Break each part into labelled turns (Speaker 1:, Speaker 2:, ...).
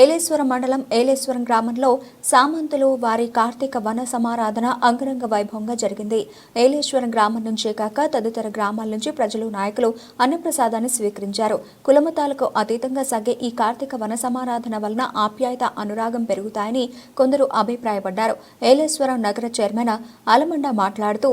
Speaker 1: ఏలేశ్వరం మండలం ఏలేశ్వరం గ్రామంలో సామంతులు వారి కార్తీక వన సమారాధన అంగరంగ వైభవంగా జరిగింది. ఏలేశ్వరం గ్రామం నుంచే కాక తదితర గ్రామాల నుంచి ప్రజలు నాయకులు అన్నప్రసాదాన్ని స్వీకరించారు. కులమతాలకు అతీతంగా సాగే ఈ కార్తీక వన సమారాధన వలన ఆప్యాయత అనురాగం పెరుగుతాయని కొందరు అభిప్రాయపడ్డారు. ఏలేశ్వరం నగర చైర్మన్ అలమండ మాట్లాడుతూ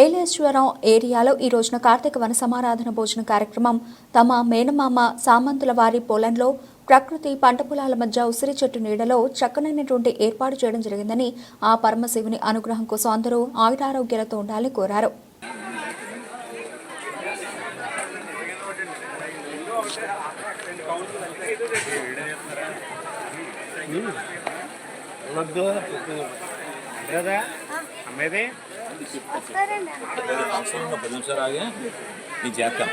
Speaker 1: ఏలేశ్వరం ఏరియాలో ఈ రోజున కార్తీక వన సమారాధన భోజన కార్యక్రమం తమ మేనమామ సామంతుల వారి పొలంలో ప్రకృతి పంట పొలాల మధ్య ఉసిరి చెట్టు నీడలో చక్కనైనటువంటి ఏర్పాటు చేయడం జరిగిందని ఆ పరమశివుని అనుగ్రహం కోసం అందరూ ఆయురారోగ్యాలతో ఉండాలని కోరారు.
Speaker 2: నేను చేస్తాను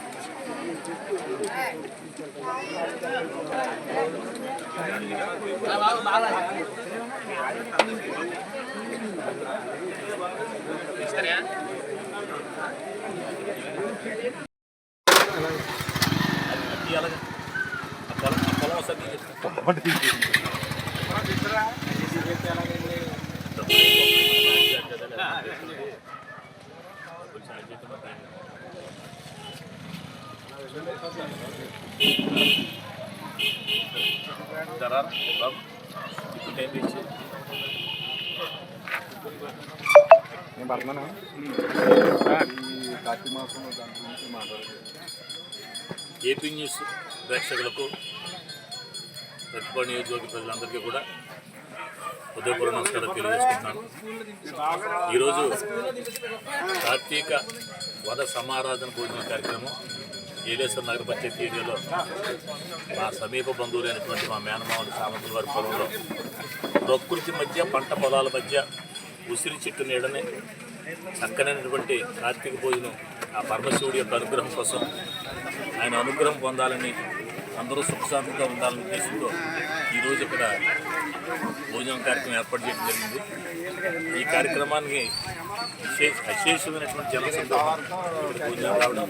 Speaker 2: పొలం వస్తుంది జరా బాబు. ఇప్పుడు టైం తెచ్చి
Speaker 3: నేను పడుతున్నాను ఈ కార్తీక మాసంలో దాని గురించి మాట్లాడుతుంది
Speaker 2: ఏపీ న్యూస్ ప్రేక్షకులకు ప్రతిభా నియోజకవర్గ ప్రజలందరికీ కూడా హృదయపూర్వ నమస్కారం తెలియజేసుకుంటున్నాను ఈరోజు కార్తీక వద సమారాధన భోజన కార్యక్రమం ఏలేశ్వర నగర పంచాయతీ ఏరియాలో మా సమీప బంధువులైనటువంటి మా మేనమావులు సామంతుల వారి పొలంలో ప్రకృతి మధ్య పంట పొలాల మధ్య ఉసిరి చెట్టు నీడనే చక్కనైనటువంటి కార్తీక భోజనం ఆ పరమశివుడి యొక్క అనుగ్రహం కోసం ఆయన అనుగ్రహం పొందాలని అందరూ సుఖశాంతిగా ఉండాలనే ఉద్దేశంతో ఈరోజు ఇక్కడ భోజనం కార్యక్రమం ఏర్పాటు చేయడం జరిగింది. ఈ కార్యక్రమానికి విశేష అశేషమైనటువంటి జనసందోహం భోజనం రావడం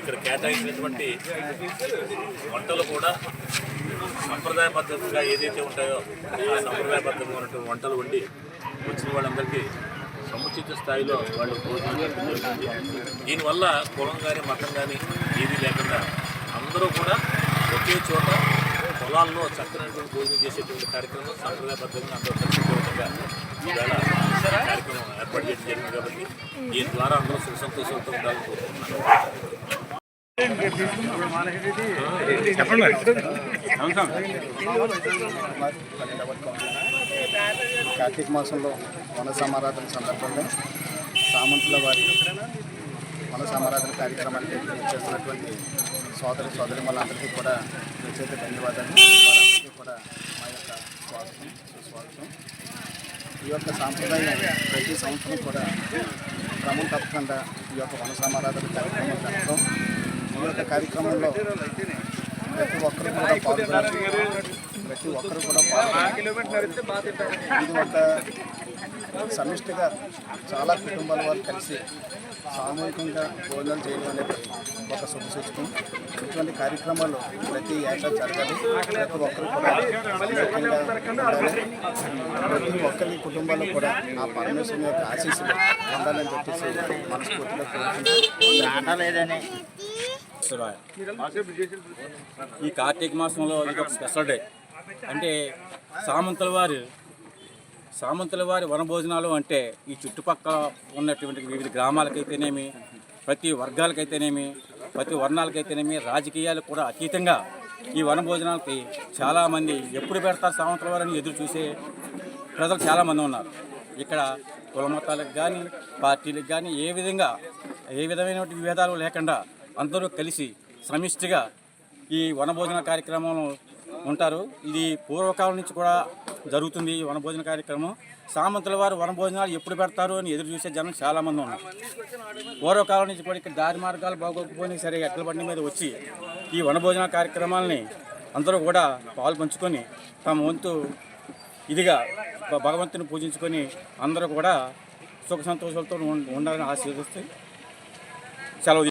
Speaker 2: ఇక్కడ కేటాయించినటువంటి వంటలు కూడా సంప్రదాయ పద్ధతిగా ఏదైతే ఉంటాయో ఆ సంప్రదాయబద్ధంగా ఉన్నటువంటి వంటలు వండి వచ్చిన వాళ్ళందరికీ సముచిత స్థాయిలో వాళ్ళు భోజనం జరుగుతుంది. దీనివల్ల కులం కానీ మతం కానీ ఏది లేకుండా అందరూ కూడా ఒకే చోట పొలాల్లో చక్కనటువంటి భోజనం చేసేటువంటి కార్యక్రమం సంప్రదాయబద్ధంగా అందరూ కలిసిపోవడంగా ఈవేళ కార్యక్రమం ఏర్పాటు చేయడం జరిగింది కాబట్టి దీని ద్వారా అందరూ సుఖ సంతోషంతో ఉండాలని కోరుకుంటున్నాను.
Speaker 3: కార్తీక మాసంలో వన సమారాధన సందర్భంగా సామంతుల వారి మన సమారాధన కార్యక్రమానికి చేస్తున్నటువంటి సోదరి సోదరి వాళ్ళందరికీ కూడా ప్రత్యేక ధన్యవాదాలు. వారందరికీ కూడా మా యొక్క స్వాగతం సుస్వాగతం. ఈ యొక్క సాంప్రదాయం ప్రతి సంవత్సరం కూడా క్రమం తప్పకుండా ఈ యొక్క వన సమారాధన కార్యక్రమం జరగడం. ఈ యొక్క కార్యక్రమంలో ప్రతి ఒక్కరు కూడా పాల్గొన్నారు ప్రతి ఒక్కరు కూడా పాల్గొన్నారు ఇది ఒక సమిష్టిగా చాలా కుటుంబాల వారు కలిసి సామూహికంగా భోజనం చేయడం అనేది ఒక శుభసూచకం ఇటువంటి కార్యక్రమాలు ప్రతి ఏటా జరగాలి. ప్రతి ఒక్కరు కూడా ప్రతి ఒక్కరి కుటుంబాల్లో కూడా ఆ పరమేశ్వరుని యొక్క ఆశీస్సులు పొందాలని చెప్పేసి మనస్ఫూర్తిగా కోరుకుంటున్నాను.
Speaker 4: ఈ కార్తీక మాసంలో ఇది ఒక స్పెషల్ డే. అంటే సామంతుల వారు సామంతుల వారి వనభోజనాలు అంటే ఈ చుట్టుపక్కల ఉన్నటువంటి వివిధ గ్రామాలకైతేనేమి ప్రతి వర్గాలకైతేనేమి ప్రతి వర్ణాలకైతేనేమి రాజకీయాలు కూడా అతీతంగా ఈ వనభోజనాలకి చాలామంది ఎప్పుడు పెడతారు సామంతుల వారిని ఎదురు చూసే ప్రజలు చాలామంది ఉన్నారు. ఇక్కడ కులమతాలకు కానీ పార్టీలకు కానీ ఏ విధంగా ఏ విధమైన విభేదాలు లేకుండా అందరూ కలిసి సమిష్టిగా ఈ వనభోజన కార్యక్రమంలో ఉంటారు. ఇది పూర్వకాలం నుంచి కూడా జరుగుతుంది ఈ వనభోజన కార్యక్రమం. సామంతుల వారు వనభోజనాలు ఎప్పుడు పెడతారు అని ఎదురు చూసే జనం చాలామంది ఉన్నారు. పూర్వకాలం నుంచి కూడా ఇక్కడ దారి మార్గాలు బాగోకపోయినా సరే ఎట్ల బండి మీద వచ్చి ఈ వనభోజన కార్యక్రమాలని అందరూ కూడా పాలు పంచుకొని తమ వంతు ఇదిగా భగవంతుని పూజించుకొని అందరూ కూడా సుఖ సంతోషాలతో ఉండాలని ఆశీర్వదిస్తే సెలవు